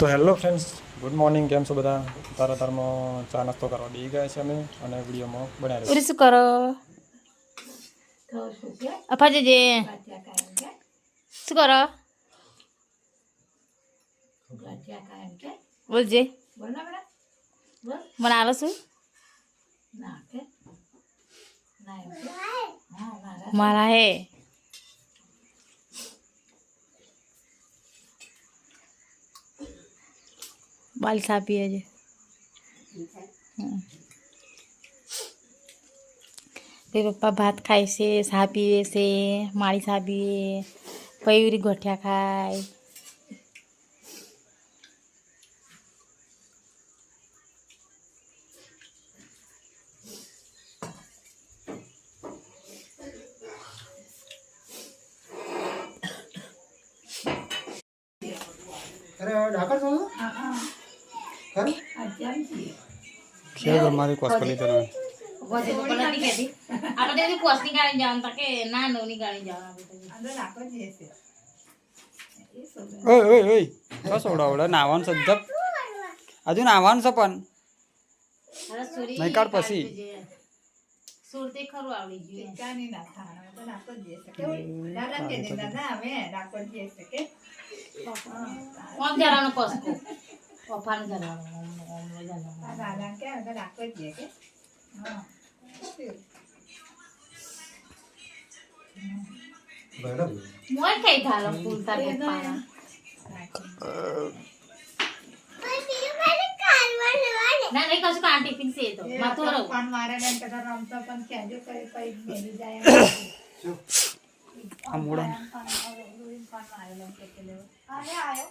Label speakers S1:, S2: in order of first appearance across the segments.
S1: તો hello friends good morning કેમ છો બધા? તારા તારમાં ચા નાસ્તો કરવા બી ગયા છે અમે અને વિડીયોમાં બનાવી રહ્યા
S2: શું કરો. અફા શું કરો? બોલજે મને આવે શું? મારા હે. બાલ સાપીએ છે હમ. તે પપ્પા ભાત ખાય છે ચા પીવે છે માળી ચા પીવે પયુરી ગોઠિયા ખાય
S3: અરે ડાકર છો ખરું
S1: છે મારી કોસ્કોલી તો ના
S2: આપણે કોસ્ટિંગ ગાડી જવાનું તકે ના નોની ગાડી જવાનું
S3: અંદર રાખો છે
S1: ઓય ઓય. ઓય બસ ઓડાવડા નાવાનું છે જપ હજુ નાવાનું છે પણ. નહીં કાઢ પછી.
S2: સુરતે ખરું આવડી ગયું કાની ના થાય તો રાખો જ કે દાદા અમે રાખો જ શકે કોણ જવાનું કોસ્કો પપ્પાને ધરવાનું દાદા કે આગળ
S1: રાખો જ
S3: કે. મોય કઈ થાલો ફૂલ તાર પપ્પાના.
S2: ના નહીં કશું કાં
S1: ટિફિન છે તો.
S2: માથું રહું પણ મારે ને
S3: કદા રમતો પણ કેજો કઈ
S1: કઈ મેલી જાય આ મોડા અરે આયો.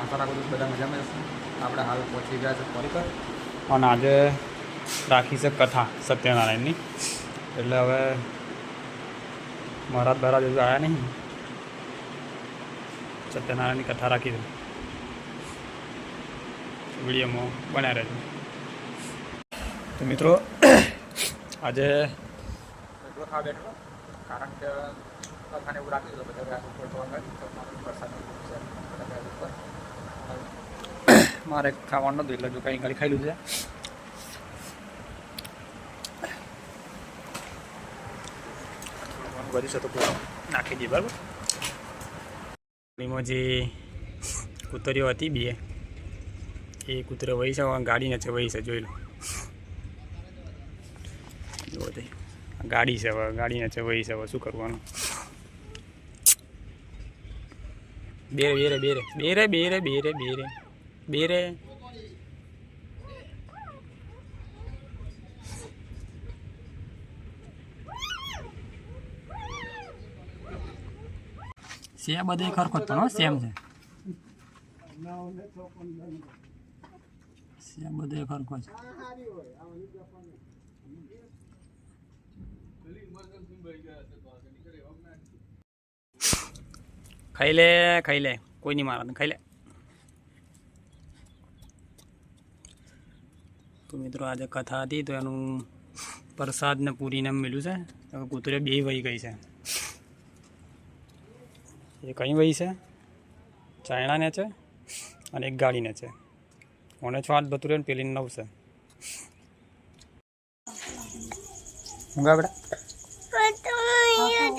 S1: આશા રાખું છું બધા મજામાં જશે આપણે હાલ પહોંચી ગયા છે પરિકર પર અને આજે રાખી છે કથા સત્યનારાયણની. એટલે હવે મહારાજ બહારાજ હજુ આવ્યા નહીં. સત્યનારાયણની કથા રાખી છે. વિડીયોમાં બન્યા રહેજો તો મિત્રો આજે ખાવા બેઠો કારણ કે કથાને એવું રાખી દીધું બધા વ્યાસ ઉપર તો ઉપર. મારે ખાવાનું નતું એટલે જો કંઈ ખાલી ખાઈ લીધું છે. તો નાખી દઈએ બરાબર? એમાં જે કૂતરીઓ હતી બે એ કૂતરો વહી છે હવે ગાડી છે વહી છે જોઈ લો. જુઓ ગાડી છે હવે ગાડી છે વહી છે હવે શું કરવાનું? બેરે બેરે બેરે. બેરે બેરે બેરે બેરે. બેરે. સેમ બધે ખરખો તો સેમ છે. સેમ બધે ખરખો છે ખાઈ લે ખાઈ લે. કોઈ નહીં મારા ખાઈ લે. તો મિત્રો આજે કથા હતી, તો એનું પ્રસાદ ને પૂરીને મળ્યું છે. કૂતરે બે વહી ગઈ છે. એ કઈ વહી છે? ચાયણાને છે અને એક ગાડીને છે. ઓને છ આઠ બતુરે પેલી નવ છે. બેટા.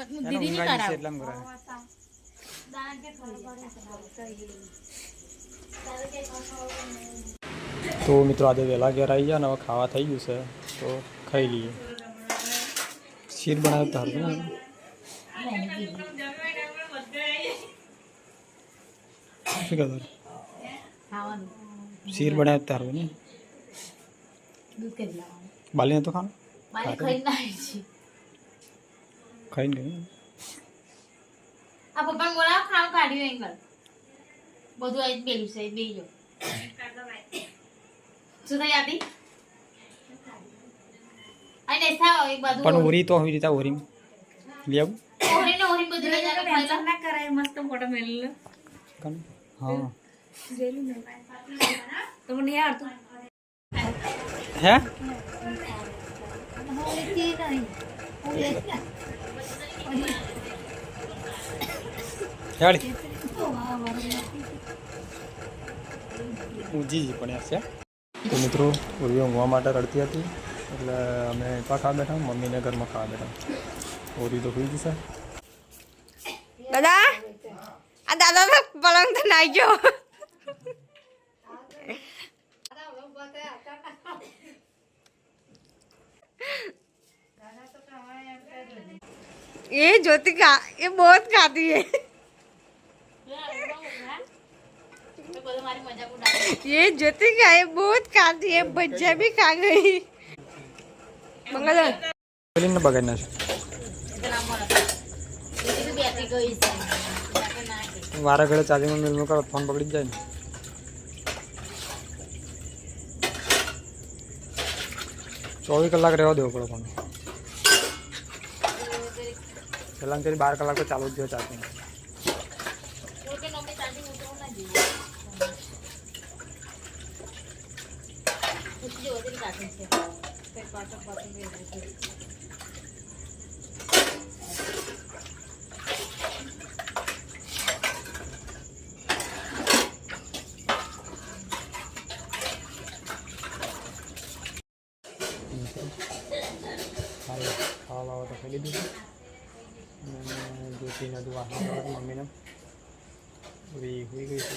S2: પણ દીદી ની કરાવ
S1: એટલા માં કરાવ તો મિત્રો આજે વહેલા ઘેર આવી ગયા ને હવે ખાવા થઈ ગયું છે તો ખાઈ લઈએ ખીર બનાવતા હતા શું ખબર ખીર બનાવતા હતા ને બાલીને તો ખાવાનું
S2: ખાઈ
S1: ગયું
S2: આ પપ્પા બોલાવ ખાવાનું કાઢ્યું એંગલ બધું આઈ પેલું છે બે જો શું થઈ આતી અને થાવ એક બધું
S1: પણ ઓરી તો આવી રીતે ઓરી. લઈ આવું.
S2: ઓરી ને ઓરી બધું લઈ જાય ખાતા
S4: ના કરાય મસ્ત ફોટો મેલી લો.
S1: કાન? હા.
S4: તો મને યાર તું.
S1: હે? હેડી ઊંચી જ પણ હશે તો મિત્રો ઉર્વી ઊંઘવા માટે રડતી હતી એટલે અમે પા ખાવા બેઠા મમ્મીને ઘરમાં ખાવા બેઠા ઓરી તો હોઈ જશે
S4: દાદા આ દાદા તો પલંગ તો નાઈ ગયો ये ज्योति खा ये बहुत खाती है ये ज्योति का ये बहुत खाती है बच्चा भी खा गई मंगल
S1: ફિલ્મને બગાડી નાખ્યું
S2: એટલે ના મળે એ કીધું બેટરી ગઈ છે બેટરી ના ગઈ
S1: વારા ઘડે ચાર્જિંગમાં મેલમાં કરો ફોન પકડી જ જાય ને ચોવીસ કલાક રહેવા દેવો પડે ફોન પહેલાં તેની બાર કલાક તો ચાલુ જ જોઈએ ચાર્જિંગ
S2: જો વધી કાઢી છે કંઈ પાછો પાછો બે છે
S1: ખાવા ખાવા બાવા તો ખાઈ લીધું છે અને જ્યોતિને હજુ વાસણ કરવા મમ્મીને પૂરી હોઈ ગઈ છે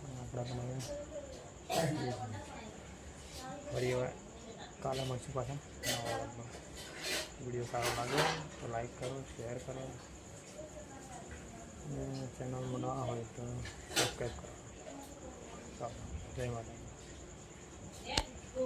S1: અને આપણે પણ હવે ફરી કાલે મળશું પાછા નવા વ્લોગમાં. વીડિયો સારો લાગે તો લાઈક કરો શેર કરો ચેનલમાં ના હોય તો સબસ્ક્રાઈબ કરો ચાલો જય માતા